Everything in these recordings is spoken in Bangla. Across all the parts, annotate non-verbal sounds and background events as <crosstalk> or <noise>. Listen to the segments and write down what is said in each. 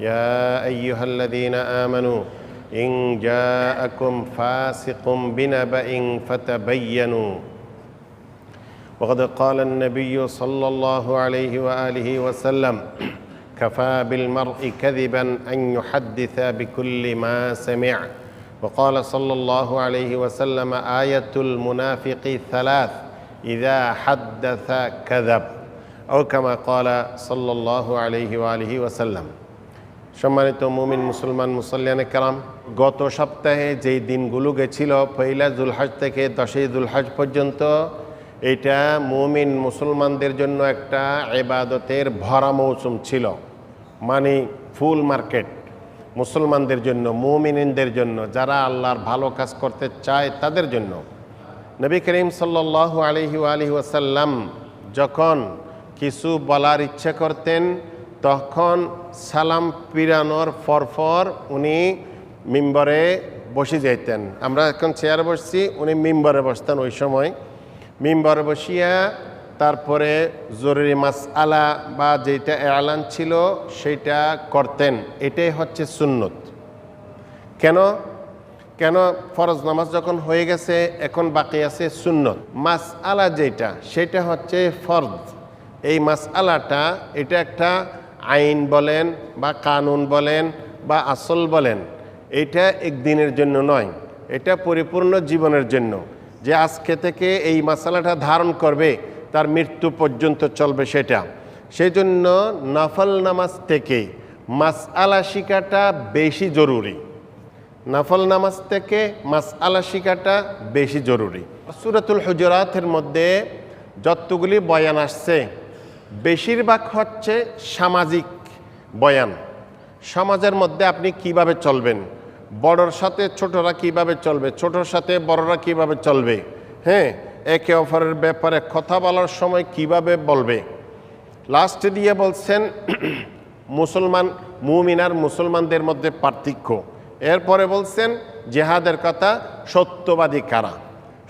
يا أيها الذين آمنوا إن جاءكم فاسق بنبأ فتبينوا. وقد قال النبي صلى الله عليه وآله وسلم كفى بالمرء كذبا أن يحدث بكل ما سمع. وقال صلى الله عليه وسلم آية المنافق ثلاث إذا حدث كذب. أو كما قال صلى الله عليه وآله وسلم. সম্মানিত মুমিন মুসলমান মুসল্লিয়ান কালাম গত সপ্তাহে যেই দিনগুলো গেছিল, পয়লা জুলহাজ থেকে দশই জুলহাজ পর্যন্ত, এটা মুমিন মুসলমানদের জন্য একটা এবাদতের ভরা মৌসুম ছিল। মানে ফুল মার্কেট। মুসলমানদের জন্য, মুমিনদের জন্য, যারা আল্লাহর ভালো কাজ করতে চায় তাদের জন্য। নবী করিম সাল্লাহ আলহি আলহি ওয়াসাল্লাম যখন কিছু বলার ইচ্ছা করতেন তখন সালাম পিরানোর পরপর উনি মিম্বরে বসে যাইতেন। আমরা এখন চেয়ারে বসছি, উনি মিম্বরে বসতেন ওই সময়। মিম্বরে বসিয়া তারপরে জরুরি মাস আলা বা যেটা এলান ছিল সেটা করতেন। এটাই হচ্ছে সুন্নত। কেন? কেন ফরজ নামাজ যখন হয়ে গেছে, এখন বাকি আছে সুন্নত। মাস আলা যেটা সেটা হচ্ছে ফরজ। এই মাস আলাটা এটা একটা আইন বলেন বা কানুন বলেন বা আসল বলেন, এটা একদিনের জন্য নয়। এটা পরিপূর্ণ জীবনের জন্য। যে আজকে থেকে এই মাসালাটা ধারণ করবে, তার মৃত্যু পর্যন্ত চলবে সেটা। সেই জন্য নফল নামাজ থেকে মাস আলা শিকাটা বেশি জরুরি। নফল নামাজ থেকে মাস আলা শিকাটা বেশি জরুরি। সুরাতুল হুজরাতের মধ্যে যতগুলি বয়ান আসছে বেশিরভাগ হচ্ছে সামাজিক বয়ান। সমাজের মধ্যে আপনি কীভাবে চলবেন? বড়র সাথে ছোটরা কীভাবে চলবে? ছোটর সাথে বড়রা কীভাবে চলবে? হ্যাঁ একে অপরের ব্যাপারে কথা বলার সময় কীভাবে বলবে? লাস্ট দিয়ে বলছেন, <clears throat> মুসলমান মুমিনার মুসলমানদের মধ্যে পার্থক্য। এরপরে বলছেন, জেহাদের কথা সত্যবাদী কারা?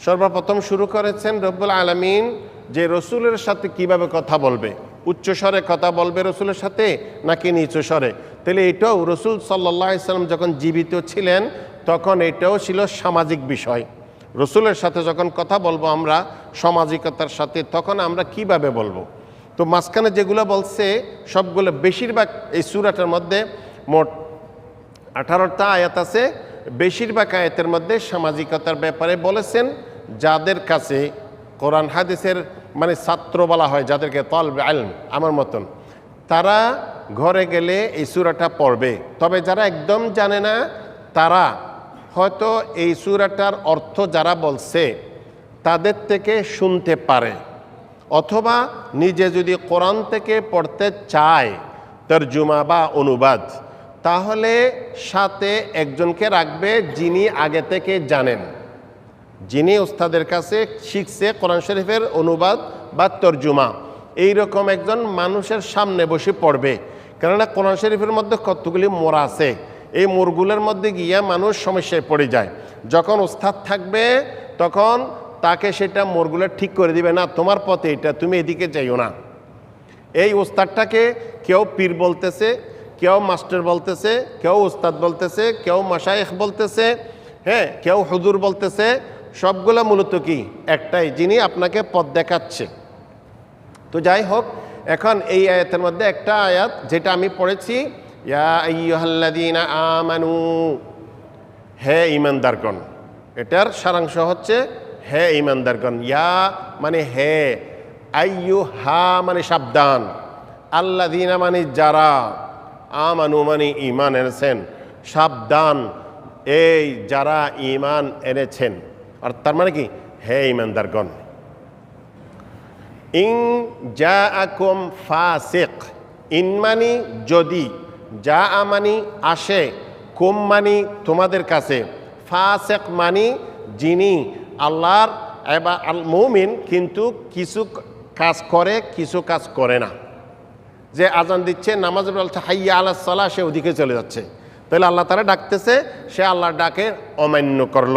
সর্বপ্রথম শুরু করেছেন রব্বুল আলমিন যে রসুলের সাথে কীভাবে কথা বলবে? উচ্চস্বরে কথা বলবে রসুলের সাথে নাকি নিচু স্বরে? তাহলে এটাও রসুল সাল্লাহ ইসলাম যখন জীবিত ছিলেন, তখন এটাও ছিল সামাজিক বিষয়। রসুলের সাথে যখন কথা বলব আমরা, সামাজিকতার সাথে, তখন আমরা কীভাবে বলব? তো মাঝখানে যেগুলো বলছে, সবগুলো বেশিরভাগ এই সুরাটার মধ্যে মোট আঠারোটা আয়াত আছে। বেশিরভাগ আয়াতের মধ্যে সামাজিকতার ব্যাপারে বলেছেন, যাদের কাছে কোরআন হাদিসের মানে ছাত্র বলা হয়, যাদেরকে তলব আলম আমার মতন। তারা ঘরে গেলে এই সুরাটা পড়বে। তবে যারা একদম জানে না, তারা হয়তো এই সুরাটার অর্থ যারা বলছে, তাদের থেকে শুনতে পারে। অথবা নিজে যদি কোরআন থেকে পড়তে চায়, তর্জুমা বা অনুবাদ, তাহলে সাথে একজনকে রাখবে যিনি আগে থেকে জানেন। যিনি ওস্তাদের কাছে শিখছে কোরআন শরীফের অনুবাদ বা তর্জুমা। এই রকম একজন মানুষের সামনে বসে পড়বে। কেননা কোরআন শরীফের মধ্যে কতগুলি মোড় আছে? এই মোড়গুলোর মধ্যে গিয়ে মানুষ সমস্যায় পড়ে যায়। যখন ওস্তাদ থাকবে, তখন তাকে সেটা মোড়গুলো ঠিক করে দিবে, না, তোমার পথে এটা, তুমি এদিকে যাইও না। এই ওস্তাদটাকে কেউ পীর বলতেছে, কেউ মাস্টার বলতেছে, কেউ ওস্তাদ বলতেছে, কেউ মাসায়েখ বলতেছে হ্যাঁ কেউ হুজুর বলতেছে সবগুলো মূলত কি? একটাই, যিনি আপনাকে পথ দেখাচ্ছে। তো যাই হোক, এখন এই আয়াতের মধ্যে একটা আয়াত, যেটা আমি পড়েছি, ইয়া আমানু, হে ইমানদারগণ এটার সারাংশ হচ্ছে, হে ইমানদারগণ ইয়া মানে হে, আইয়ু হা মানে সাবধান। আল্লাদিনা মানে যারা, আমানু মানে ইমান এনেছেন। সাবধান, এই যারা ইমান এনেছেন। আর তার মানে কি? হে ইমানদারগণ, ইং যা আকুম ফাসেক ইন মানি যদি যা আমানি আসে কুম মানি তোমাদের কাছে, ফাসেক মানি যিনি আল্লাহর এবার আল মৌমিন, কিন্তু কিছু কাজ করে, কিছু কাজ করে না। যে আজান দিচ্ছে, নামাজ বলছে, হাইয়া আল্লাহ সাল্লাহ সে ওদিকে চলে যাচ্ছে। তাহলে আল্লাহ তারা ডাকতেছে, সে আল্লাহর ডাকে অমান্য করল।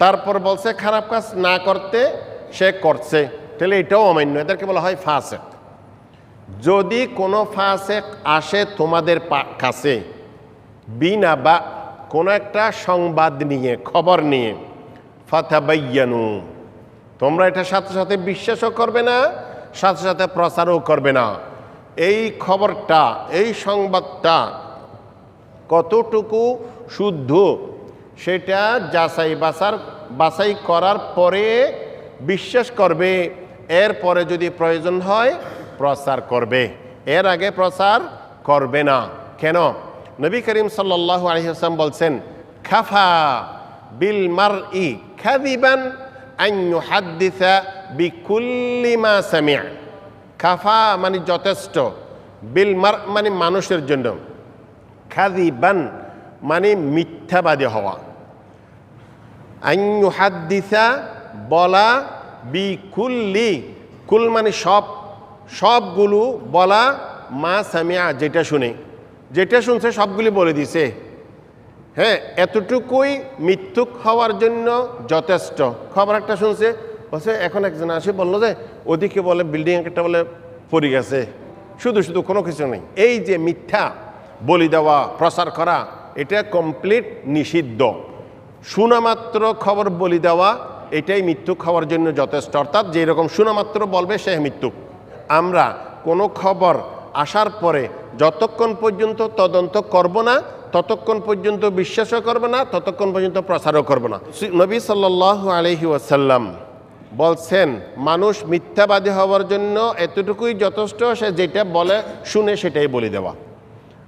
তারপর বলছে, খারাপ কাজ না করতে সে করছে। তাহলে এটাও অমান্য। এদেরকে বলা হয় ফাসেক। যদি কোনো ফাসেক আসে তোমাদের কাছে, বিনা বা কোনো একটা সংবাদ নিয়ে, খবর নিয়ে, ফাতাবাইয়ানু, তোমরা এটা সাথে সাথে বিশ্বাসও করবে না, সাথে সাথে প্রচারও করবে না। এই খবরটা, এই সংবাদটা কতটুকু শুদ্ধ সেটা যাচাই বাছার, বাছাই করার পরে বিশ্বাস করবে। এরপরে যদি প্রয়োজন হয়, প্রচার করবে। এর আগে প্রচার করবে না। কেন? নবী করিম সাল্লাহ আলহিহাম বলছেন, খাফা বিল মার ই খাদিবান আইনু হাদ্দিসা বিকুল্লি মা সামিয়া খাফা মানে যথেষ্ট। বিল মার মানে মানুষের জন্য। খাদিবান মানে মিথ্যাবাদী হওয়া। আইনু হাদ্দিসা বলা বিকুল্লি। কুল মানে সব। সবগুলো বলা মা সামিয়া, যেটা শুনে। যেটা শুনছে, সবগুলি বলে দিছে। হ্যাঁ এতটুকুই মৃত্যুক হওয়ার জন্য যথেষ্ট। খবর একটা শুনছে, বলছে, এখন একজন আসে, বলল যে, ওদিকে বলে বিল্ডিং একটা বলে, পড়ে গেছে। শুধু শুধু, কোনো কিছু নেই। এই যে মিথ্যা বলি দেওয়া, প্রচার করা, এটা কমপ্লিট নিষিদ্ধ। শোনামাত্র খবর বলি দেওয়া, এটাই মৃত্যু খাওয়ার জন্য যথেষ্ট। অর্থাৎ যেরকম শোনামাত্র বলবে, সে মৃত্যু। আমরা কোনো খবর আসার পরে যতক্ষণ পর্যন্ত তদন্ত করব না, ততক্ষণ পর্যন্ত বিশ্বাসও করব না, ততক্ষণ পর্যন্ত প্রচারও করব না। নবী সাল্লাহ আলহি ওয়াসাল্লাম বলছেন, মানুষ মিথ্যাবাদী হওয়ার জন্য এতটুকুই যথেষ্ট, সে যেটা বলে, শুনে সেটাই বলে দেওয়া।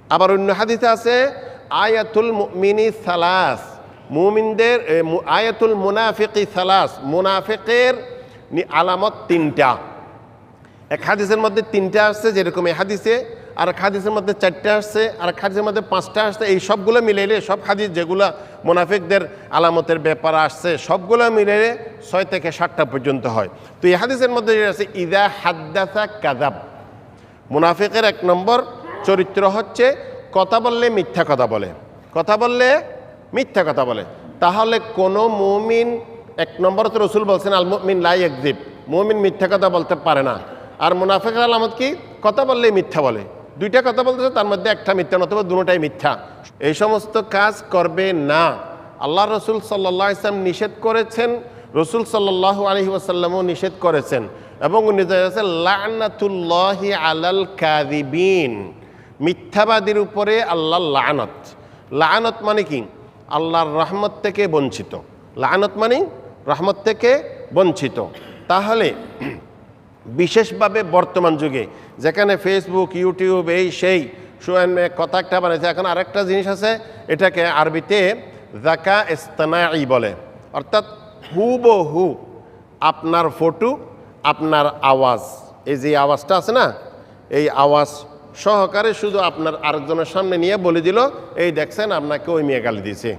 আবার অন্য হাদিতে আছে, আয়াতুল মিনি সালাস। মুমিনদের এ, আয়াতুল মুনাফিকি সালাস মুনাফিকের আলামত তিনটা। এক হাদিসের মধ্যে তিনটা আসছে যেরকম এই হাদিসে আর এক হাদিসের মধ্যে চারটা আসছে আর এক হাদিসের মধ্যে পাঁচটা আসছে। এই সবগুলো মিলাইলে সব হাদিস যেগুলো মুনাফিকদের আলামতের ব্যাপার আসছে সবগুলো মিলাইলে ছয় থেকে সাতটা পর্যন্ত হয়। তো এই হাদিসের মধ্যে যেটা আছে ইদা হাদ্দাসা কাদাব মুনাফিকের এক নম্বর চরিত্র হচ্ছে কথা বললে মিথ্যা কথা বলে। কথা বললে মিথ্যা কথা বলে। তাহলে কোনো মুমিন, এক নম্বর তো রসুল বলছেন, আল মুমিন লাই একদিব মুমিন মিথ্যা কথা বলতে পারে না। আর মুনাফিকের আলামত কি? কথা বললেই মিথ্যা বলে। দুইটা কথা বলতেছে তার মধ্যে একটা মিথ্যা নতুবা দুটাই মিথ্যা। এই সমস্ত কাজ করবে না। আল্লাহ রসুল সাল্লাহ ইসলাম নিষেধ করেছেন, রসুল সাল্লাহ আলহি ওয়াসাল্লামও নিষেধ করেছেন। এবং উনি আছে, লানাতুল্লাহি আলাল কাদিবিন মিথ্যাবাদীর উপরে আল্লাহ লানত। লানত মানে কি? আল্লাহর রহমত থেকে বঞ্চিত। লানত মানে রহমত থেকে বঞ্চিত। তাহলে বিশেষভাবে বর্তমান যুগে, যেখানে ফেসবুক ইউটিউব এই সেই কথা একটা বানাইছে, এখন আরেকটা জিনিস আছে, এটাকে আরবিতে জাকা ইস্তানাই বলে। অর্থাৎ হুবহু আপনার ফটো, আপনার আওয়াজ। এই যে আওয়াজটা আছে না, এই আওয়াজ সহকারে শুধু আপনার আরেকজনের সামনে নিয়ে বলে দিল, এই দেখছেন, আপনাকে ওই মেয়ে গালি দিয়েছে।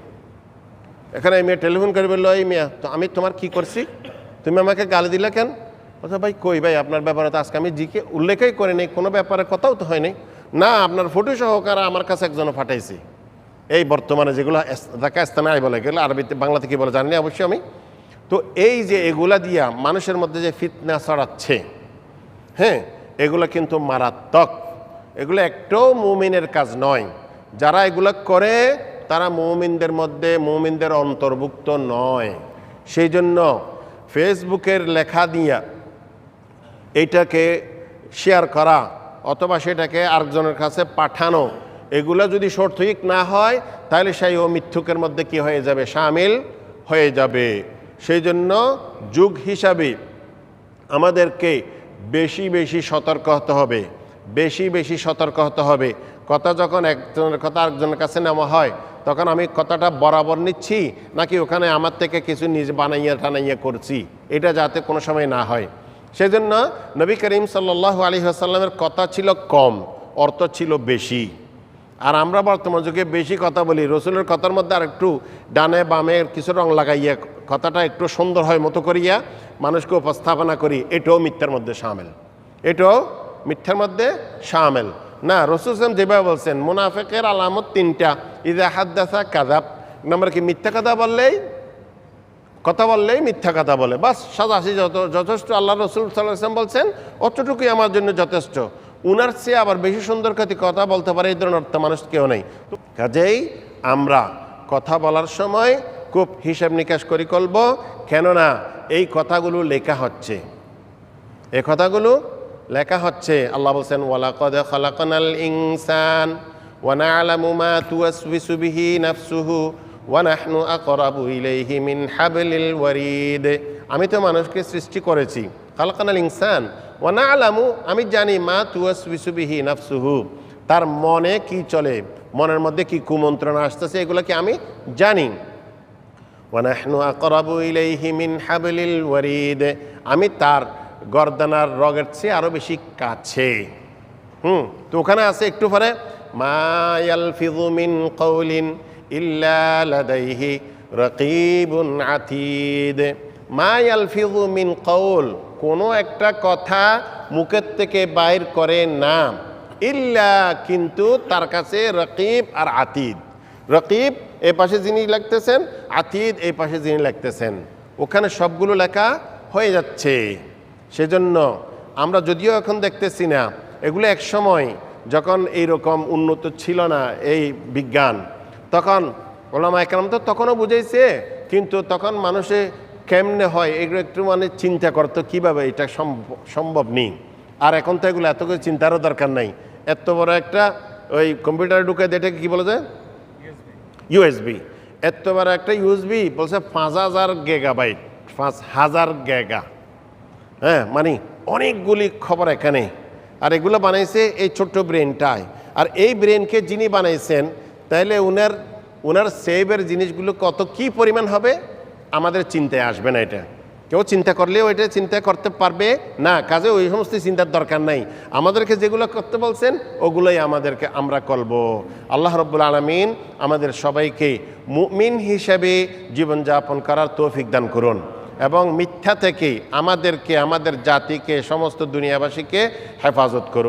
এখানে এই মেয়ে টেলিফোন করে বলল, এই মেয়ে, তো আমি তোমার কি করছি? তুমি আমাকে গালি দিলে কেন? বলছে, ভাই, কই ভাই, আপনার ব্যাপারে তো আজকে আমি জিকে উল্লেখই করিনি কোনো ব্যাপারে কথাও তো হয়নি না, আপনার ফটো সহকারে আমার কাছে একজন পাঠাইছি। এই বর্তমানে যেগুলো দেখা আই বলে গেলে আরবিতে, বাংলাতে কি বলে জানিনি অবশ্যই আমি। তো এই যে এগুলা দিয়া মানুষের মধ্যে যে ফিতনা ছড়াচ্ছে হ্যাঁ এগুলো কিন্তু মারাত্মক। এগুলো একটাও মুমিনের কাজ নয়। যারা এগুলো করে, তারা মুমিনদের মধ্যে মুমিনদের অন্তর্ভুক্ত নয়। সেই জন্য ফেসবুকের লেখা দিয়া এইটাকে শেয়ার করা অথবা সেটাকে আরেকজনের কাছে পাঠানো, এগুলো যদি সঠিক না হয়, তাহলে সেই ও মিথ্যুকের মধ্যে কি হয়ে যাবে? সামিল হয়ে যাবে। সেই জন্য যুগ হিসাবে আমাদেরকে বেশি বেশি সতর্ক হতে হবে। বেশি বেশি সতর্ক হতে হবে। কথা যখন একজনের কথা আরেকজনের কাছে নেওয়া হয়, তখন আমি কথাটা বরাবর নিচ্ছি, নাকি ওখানে আমার থেকে কিছু নিজ বানাইয়া টানাইয়া করছি? এটা যাতে কোনো সময় না হয়। সেই জন্য নবী করিম সাল্লাহ আলী আসাল্লামের কথা ছিল কম, অর্থ ছিল বেশি। আর আমরা বর্তমান যুগে বেশি কথা বলি, রসুলের কথার মধ্যে আর একটু ডানে বামে কিছু রং লাগাইয়া কথাটা একটু সুন্দর হয় মতো করিয়া মানুষকে উপস্থাপনা করি, এটাও মিথ্যার মধ্যে সামিল। এটাও মিথ্যার মধ্যে সামেল। না, রসুল ইসলাম যেভাবে বলছেন, মুনাফেকের আলামত তিনটা। ইদা হাদ্দাসা কাদাব নম্বর কি, মিথ্যা কথা বললেই? কথা বললেই মিথ্যা কথা বলে। বাস, সাজাসি যত যথেষ্ট আল্লাহ রসুল সাল্লাহ ইসলাম বলছেন, অতটুকুই আমার জন্য যথেষ্ট। উনার চেয়ে আবার বেশি সুন্দর কথি কথা বলতে পারে এই ধরনের অর্থ মানুষ কেউ নেই। কাজেই আমরা কথা বলার সময় খুব হিসাব নিকাশ করি করব। কেননা এই কথাগুলো লেখা হচ্ছে। এই কথাগুলো লেখা হচ্ছে, আল্লাহ বলছেন, ওয়ালাকদ খালাকানাল ইনসান ওয়া না'লামু মা তুওয়াসবিসু বিহি নাফসুহু ওয়া নাহনু আকরাবু ইলাইহি মিন হাবলিল ওয়ারিদ। আমি তো মানুষকে সৃষ্টি করেছি, খালাকানাল ইনসান। ওয়া না'লামু, আমি জানি, মা তুওয়াসবিসু বিহি নাফসুহু। তার মনে কি চলে? মনের মধ্যে কি কুমন্ত্রণা আসতেছে? এগুলো কি আমি জানি? ওয়ানাহনু আকরাবু ইলাইহি মিন হাবলিল ওয়ারিদ। আমি তার গর্দানার রগের চেয়ে আরও বেশি কাছে। হুম, তো ওখানে আছে একটু পরে, মা ইয়ালফিযু মিন কওলিন ইল্লা লাদাইহি রাকিবুন আতীদ। মা ইয়ালফিযু মিন কওল, কোনো একটা কথা মুখের থেকে বাইর করে না। ইল্লা কিন্তু তার কাছে রকিব আর আতিদ। রকিব এই পাশে যিনি লিখতেছেন, আতিদ এই পাশে যিনি লিখতেছেন। ওখানে সবগুলো লেখা হয়ে যাচ্ছে। সেজন্য আমরা যদিও এখন দেখতেছি না, এগুলো এক সময় যখন এইরকম উন্নত ছিল না এই বিজ্ঞান, তখন ওলামা একরাম তো তখনও বুঝেছে কিন্তু তখন মানুষে কেমনে হয়, এগুলো একটু মানে চিন্তা করতো, কীভাবে এটা সম্ভ- সম্ভব নেই। আর এখন তো এগুলো এত কিছু চিন্তারও দরকার নাই। এত বড় একটা ওই কম্পিউটারে ঢুকে এটাকে কী বলা যায় ইউএসবি এত বড় একটা ইউএসবি বলছে পাঁচ হাজার গেগাবাইট, পাঁচ হাজার গেগা। হ্যাঁ মানে অনেকগুলি খবর এখানে। আর এগুলো বানাইছে এই ছোট্ট ব্রেনটায় আর এই ব্রেনকে যিনি বানাইছেন তাহলে উনার উনার সেভের জিনিসগুলো কত কি পরিমাণ হবে, আমাদের চিন্তায় আসবে না এটা। কেউ চিন্তা করলেও এটা চিন্তা করতে পারবে না। কাজে ওই সমস্ত চিন্তার দরকার নাই। আমাদেরকে যেগুলো করতে বলছেন, ওগুলোই আমাদেরকে আমরা করব। আল্লাহ রব্বুল আলমিন আমাদের সবাইকে মুমিন হিসেবে জীবনযাপন করার তৌফিক দান করুন। এবং মিথ্যা থেকে আমাদেরকে আমাদের জাতিকে সমস্ত দুনিয়াবাসীকে হেফাজত করুন।